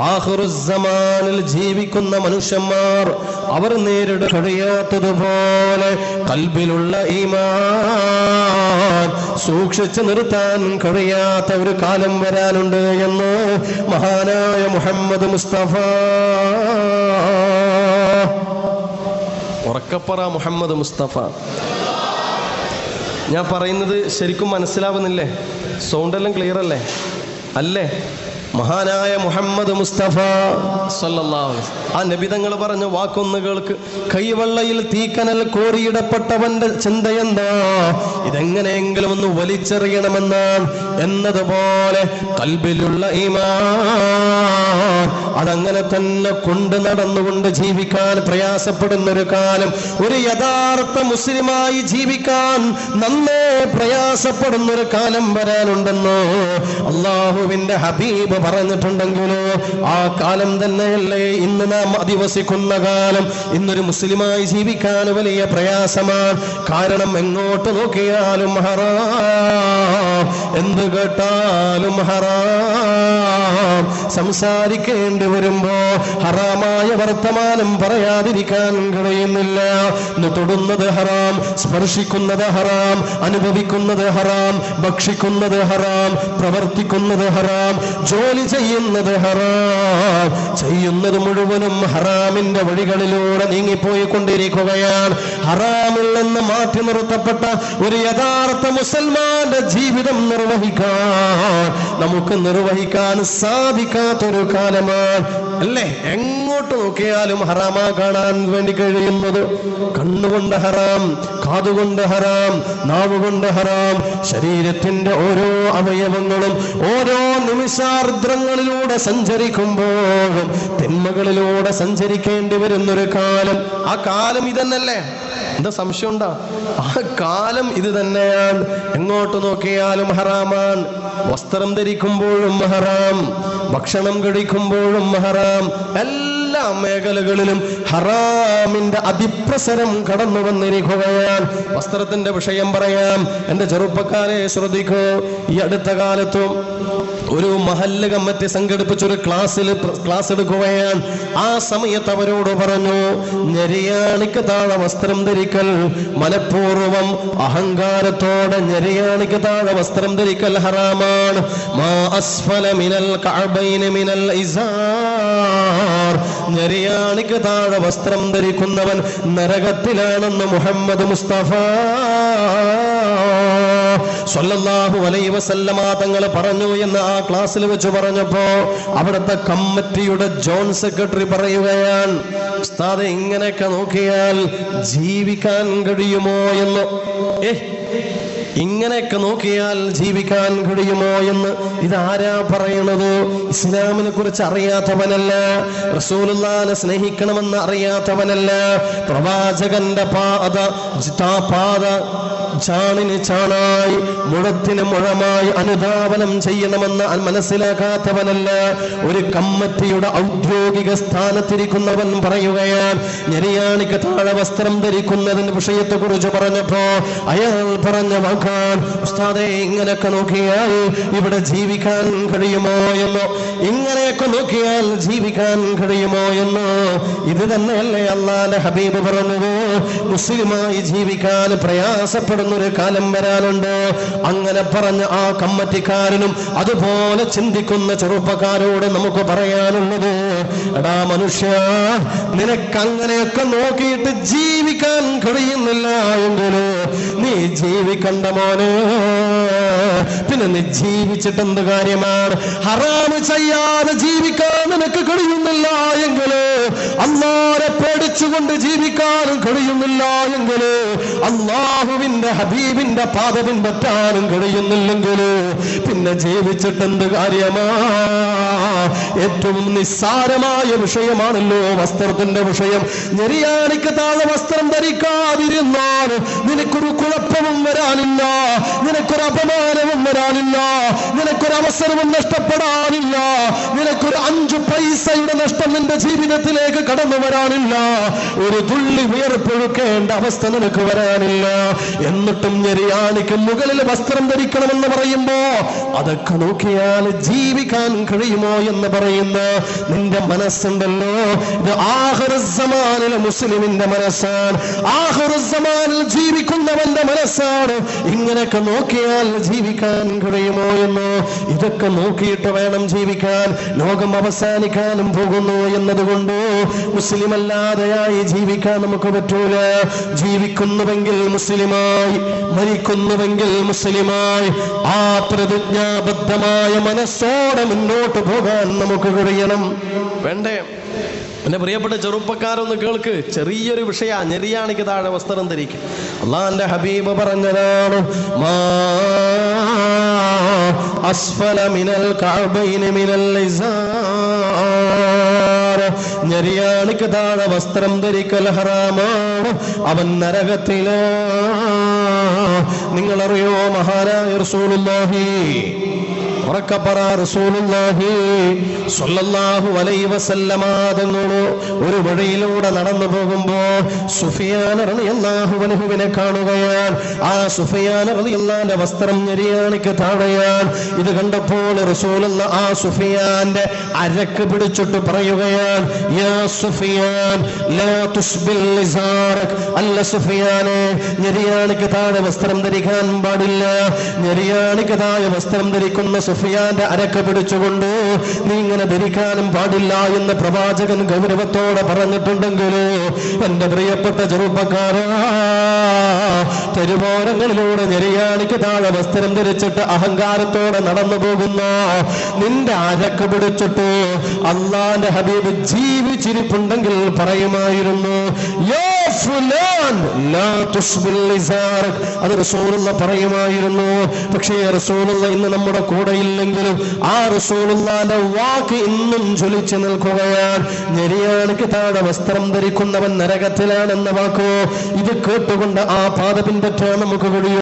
ആഹുറുസമാനിൽ ജീവിക്കുന്ന മനുഷ്യന്മാർ അവർ നേരിട കഴിയാത്തതുപോലെ കൽബിലുള്ള ഈമാൻ സൂക്ഷിച്ചു നിർത്താൻ കഴിയാത്ത ഒരു കാലം വരാനുണ്ട് എന്ന് മഹാനായ മുഹമ്മദ് മുസ്തഫ. ഉറക്കപ്പറ മുഹമ്മദ് മുസ്തഫ. ഞാൻ പറയുന്നത് ശരിക്കും മനസ്സിലാവുന്നില്ലേ? സൗണ്ടെല്ലാം ക്ലിയർ അല്ലേ? അല്ലേ? മഹാനായ മുഹമ്മദ് മുസ്തഫ. സല്ലല്ലാഹു. ആ നബിതങ്ങൾ പറഞ്ഞ വാക്കൊന്നുകൾക്ക് കൈവെള്ളയിൽ തീക്കനൽ കോറിയിടപ്പെട്ടവന്റെ ചിന്തയെന്താ ഇതെങ്ങനെയെങ്കിലും ഒന്ന് വലിച്ചെറിയണമെന്നാണ് എന്നതുപോലെ കൽബിലുള്ള ഈമാൻ അതങ്ങനെ തന്നെ കൊണ്ട് നടന്നുകൊണ്ട് ജീവിക്കാൻ പ്രയാസപ്പെടുന്ന ഒരു കാലം. ഒരു യഥാർത്ഥ മുസ്ലിമായി ജീവിക്കാൻ നന്നേ പ്രയാസപ്പെടുന്ന ഒരു കാലം വരാനുണ്ടെന്നോ? അള്ളാഹുവിന്റെ ഹബീബ് പറഞ്ഞിട്ടുണ്ടെങ്കിലോ ആ കാലം തന്നെയല്ലേ ഇന്ന് നാം അധിവസിക്കുന്ന കാലം. ഇന്നൊരു മുസ്ലിമായി ജീവിക്കാൻ വലിയ പ്രയാസമാണ്. കാരണം എങ്ങോട്ട് നോക്കിയാലും ഹറാം. എന്ത് കേട്ടാലും ഹറാം. സംസാരിക്കേണ്ടി വരുമ്പോ ഹറാമായ വർത്തമാനം പറയാതിരിക്കാൻ കഴിയുന്നില്ല. തൊടുന്നത് ഹറാം സ്പർശിക്കുന്നത് ഹറാം അനുഭവിക്കുന്നത് ഹറാം ഭക്ഷിക്കുന്നത് ഹറാം പ്രവർത്തിക്കുന്നത് ഹറാം ജോലി ചെയ്യുന്നത് ഹറാം. ചെയ്യുന്നത് മുഴുവനും ഹറാമിന്റെ വഴികളിലൂടെ നീങ്ങിപ്പോയി കൊണ്ടിരിക്കുകയാണ് ഹറാമിൽ നിന്ന് മാറ്റി നിർത്തപ്പെട്ട ഒരു യഥാർത്ഥ മുസൽമാന്റെ ജീവിതം നിർവഹിക്കാൻ നമുക്ക് നിർവഹിക്കാൻ സാധിക്കാത്തൊരു കാലമാണ്. അല്ലേ? എങ്ങോട്ട് നോക്കിയാലും ഹറാമാ കാണാൻ വേണ്ടി കഴിയുന്നത് കണ്ണുകൊണ്ട് ഹറാം കാതുകൊണ്ട് ഹറാം നാവുകൊണ്ട് ഹറാം ശരീരത്തിന്റെ ഓരോ അവയവങ്ങളും ഓരോ നിമിഷാർദ്രങ്ങളിലൂടെ സഞ്ചരിക്കുമ്പോഴും തിന്മകളിലൂടെ സഞ്ചരിക്കേണ്ടി വരുന്നൊരു കാലം. ആ കാലം ഇതെന്നല്ലേ? എന്താ സംശയം ഉണ്ടോ ആ കാലം ഇത് തന്നെയാണ്. എങ്ങോട്ട് നോക്കിയാലും ഹറാമാണ് വസ്ത്രം ധരിക്കുമ്പോഴും ഹറാം. ഭക്ഷണം കഴിക്കുമ്പോഴും ഹറാം. എല്ലാ മേഖലകളിലും ഹറാമിന്റെ അതിപ്രസരം കടന്നു വന്നിരിക്കുകയാണ്. വസ്ത്രത്തിന്റെ വിഷയം പറയാം. എന്റെ ചെറുപ്പക്കാരെ ശ്രദ്ധിക്കൂ. ഈ അടുത്ത കാലത്തും ഒരു മഹല്ല കമ്മറ്റി സംഘടിപ്പിച്ച ഒരു ക്ലാസ്സിൽ ക്ലാസ് എടുക്കുകയാണ് ആ സമയത്ത് അവരോട് പറഞ്ഞു ഞെരിയാണിക്ക് താഴെ വസ്ത്രം ധരിക്കൽ മനഃപൂർവം അഹങ്കാരത്തോടെ ഞെരിയാണിക്ക് താഴെ വസ്ത്രം ധരിക്കൽ ഹറാമാണ്. മാ അസ്ഫല മിനൽ കഅബൈന മിനൽ ഇസാർ. ഞെരിയാണിക്ക് താഴെ വസ്ത്രം ധരിക്കുന്നവൻ നരകത്തിലാണെന്ന് മുഹമ്മദ് മുസ്തഫ സ്വല്ലല്ലാഹു വലൈ വസല്ലമ തങ്ങൾ പറഞ്ഞു എന്ന് ആ ക്ലാസ്സിൽ വെച്ച് പറഞ്ഞപ്പോ അവിടുത്തെ കമ്മിറ്റിയുടെ ജോൺ സെക്രട്ടറി പറയുകയാണ് ഉസ്താദ് ഇങ്ങനെയൊക്കെ നോക്കിയാൽ ജീവിക്കാൻ കഴിയുമോ? എന്ന്. ഏ? ഇങ്ങനെയൊക്കെ നോക്കിയാൽ ജീവിക്കാൻ കഴിയുമോ എന്ന് ഇതാരാ പറയണത്? ഇസ്ലാമിനെ കുറിച്ച് അറിയാത്തവനല്ല റസൂലുള്ളാനെ സ്നേഹിക്കണമെന്ന് അറിയാത്തവനല്ല. പ്രവാചകന്റെ പാത പാത ചാണിന് ചാണായി മുഴത്തിന് മുഴമായി അനുധാവനം ചെയ്യണമെന്ന് മനസ്സിലാക്കാത്തവനല്ല ഒരു കമ്മറ്റിയുടെ ഔദ്യോഗിക സ്ഥാനത്തിരിക്കുന്നവൻ പറയുകയാണ് ഞെരിയാണിക്ക് താഴെ വസ്ത്രം ധരിക്കുന്നതിന്റെ വിഷയത്തെ കുറിച്ച് പറഞ്ഞപ്പോ അയാൾ പറഞ്ഞ വാക്കാൻ ഉസ്താദെ ഇങ്ങനെയൊക്കെ നോക്കിയാൽ ഇവിടെ ജീവിക്കാൻ കഴിയുമോ എന്നോ? ഇങ്ങനെയൊക്കെ നോക്കിയാൽ ജീവിക്കാൻ കഴിയുമോ എന്നോ? ഇത് തന്നെയല്ലേ അള്ളാന്റെ ഹബീബ് പറഞ്ഞത്. മുസ്ലിമായി ജീവിക്കാൻ പ്രയാസപ്പെടുന്ന ഒരു കാലം വരാനുണ്ട്. അങ്ങനെ പറഞ്ഞ ആ കമ്മറ്റിക്കാരനും അതുപോലെ ചിന്തിക്കുന്ന ചെറുപ്പക്കാരോട് നമുക്ക് പറയാനുള്ളത് എടാ മനുഷ്യ നിനക്ക് അങ്ങനെയൊക്കെ നോക്കിയിട്ട് ജീവിക്കാൻ കഴിയുന്നില്ല എങ്കിലോ നീ ജീവിക്കണ്ട മോനെ. പിന്നെ നീ ജീവിച്ചിട്ട് കാര്യമാണ്? ഹറാമ് ചെയ്യാതെ ജീവിക്കാൻ നിനക്ക് കഴിയുന്നില്ല എങ്കിൽ. അള്ളാരെ പേടിച്ചുകൊണ്ട് ജീവിക്കാനും കഴിയുന്നില്ല എങ്കിൽ അള്ളാഹുവിന്റെ ഹബീബിന്റെ പാത പിൻപറ്റാനും കഴിയുന്നില്ലെങ്കിൽ പിന്നെ ജീവിച്ചിട്ട് എന്ത് കാര്യമാ? ഏറ്റവും നിസ്സാരമായ വിഷയമാണല്ലോ വസ്ത്രത്തിന്റെ വിഷയം. ഞെരിയാണിക്ക് താഴെ വസ്ത്രം ധരിക്കാതിരുന്നാൽ നിനക്കൊരു കുഴപ്പവും വരാനില്ല. നിനക്കൊരു അപമാനവും വരാനില്ല. നിനക്കൊരു അവസരവും നഷ്ടപ്പെടാനില്ല. നിനക്കൊരു അഞ്ചു പൈസയുടെ നഷ്ടം നിന്റെ ജീവിതത്തിലേക്ക് കടന്നു വരാനില്ല. ഒരു തുള്ളി വിയർപ്പൊഴുക്കേണ്ട അവസ്ഥ നിനക്ക് വരാനില്ല. എന്നിട്ടും ഞെരിയാനിക്ക് മുകളിൽ വസ്ത്രം ധരിക്കണമെന്ന് പറയുമ്പോ അതൊക്കെ നോക്കിയാൽ ജീവിക്കാൻ കഴിയുമോ എന്ന് പറയുന്ന. നിന്റെ മനസ്സുണ്ടല്ലോ. ഇത് ആഹ്റസമാനിലെ മുസ്ലിമിന്റെ മനസ്സാണ്. ആഹ്റസമാനിൽ ജീവിക്കുന്നവന്റെ മനസ്സാണ്. ഇങ്ങനെയൊക്കെ നോക്കിയാൽ ജീവിക്കാൻ കഴിയുമോ എന്ന്. ഇതൊക്കെ നോക്കിയിട്ട് വേണം ജീവിക്കാൻ. ലോകം അവസാനിക്കാനും പോകുന്നു എന്നതുകൊണ്ട് മുസ്ലിം അല്ലാതെയായി ജീവിക്കാൻ നമുക്ക് പറ്റൂല. ജീവിക്കുന്നുവെങ്കിൽ മുസ്ലിമായി മരിക്കുന്നുവെങ്കിൽ മുസ്ലിമായി. ആ പ്രതിജ്ഞാബദ്ധമായ മനസ്സോടെ മുന്നോട്ട് പോകാൻ നമുക്ക് കഴിയണം. വേണ്ടേ? എന്റെ പ്രിയപ്പെട്ട ചെറുപ്പക്കാരൊന്ന് കേൾക്ക്. ചെറിയൊരു വിഷയ. ഞെരിയാണിക്ക് താഴെ വസ്ത്രം ധരിക്കും. അള്ളാന്റെ ഹബീബ് പറഞ്ഞതാണ് അസ്ഫല മിനൽ മിനൽ ഞെരിയാണിക്ക് താഴെ വസ്ത്രം ധരിക്കൽ ഹറാമാണ് അവൻ നരകത്തിലോ. നിങ്ങളറിയോ മഹാരാജ് റസൂലുള്ളാഹി? ഉറക്കപ്പറ റസൂലുള്ളാഹി സ്വല്ലല്ലാഹു അലൈഹി വസല്ലമ ഒരു വഴിയിലൂടെ നടന്നു പോകുമ്പോൾ സുഫിയാൻ റളിയല്ലാഹു അൻഹുവിനെ ആ സുഫിയാൻ വസ്ത്രം ഞെരിയാണിക്ക് താഴെയാണ് ഇത് കണ്ടപ്പോൾ റസൂലുള്ള ആ സുഫിയാന്റെ അരക്ക് പിടിച്ചിട്ട് പറയുകയാണ് യാ സുഫിയാൻ ലാ തുസ്ബിൽ അല്ല സുഫിയാനെ ഞെരിയാണിക്ക് താഴെ വസ്ത്രം ധരിക്കാൻ പാടില്ല ഞെരിയാണിക്ക് താഴെ വസ്ത്രം ധരിക്കുന്ന സുഫിയാന്റെ അരക്ക് പിടിച്ചുകൊണ്ട് നീ ഇങ്ങനെ ധരിക്കാനും പാടില്ല എന്ന് പ്രവാചകൻ ഗൗരവത്തോടെ പറഞ്ഞിട്ടുണ്ടെങ്കിൽ എന്റെ പ്രിയപ്പെട്ട ചെറുപ്പക്കാരാ തെരുവോരങ്ങളിലൂടെ ഞെരിയാണിക്ക് താഴെ വസ്ത്രം ധരിച്ചിട്ട് അഹങ്കാരത്തോടെ നടന്നു പോകുന്ന നിന്റെ അരക്ക് പിടിച്ചിട്ട് അള്ളാന്റെ ഹബീബ് ജീവിച്ചിരിപ്പുണ്ടെങ്കിൽ പറയുമായിരുന്നു യോ അത് റസൂലുള്ള പറയുമായിരുന്നു. പക്ഷേ റസൂലുള്ള ഇന്ന് നമ്മുടെ കൂടെ ഇല്ലെങ്കിലും ആ റസൂലുള്ളാന്റെ വാക്ക് ഇന്നും ജ്വലിച്ചു നിൽക്കുകയാണ്. ഞെരിയാണിക്ക് താഴെ വസ്ത്രം ധരിക്കുന്നവൻ നരകത്തിലാണെന്ന വാക്കോ? ഇത് കേട്ടുകൊണ്ട് ആ പാത പിൻപറ്റാൻ നമുക്ക് കഴിയോ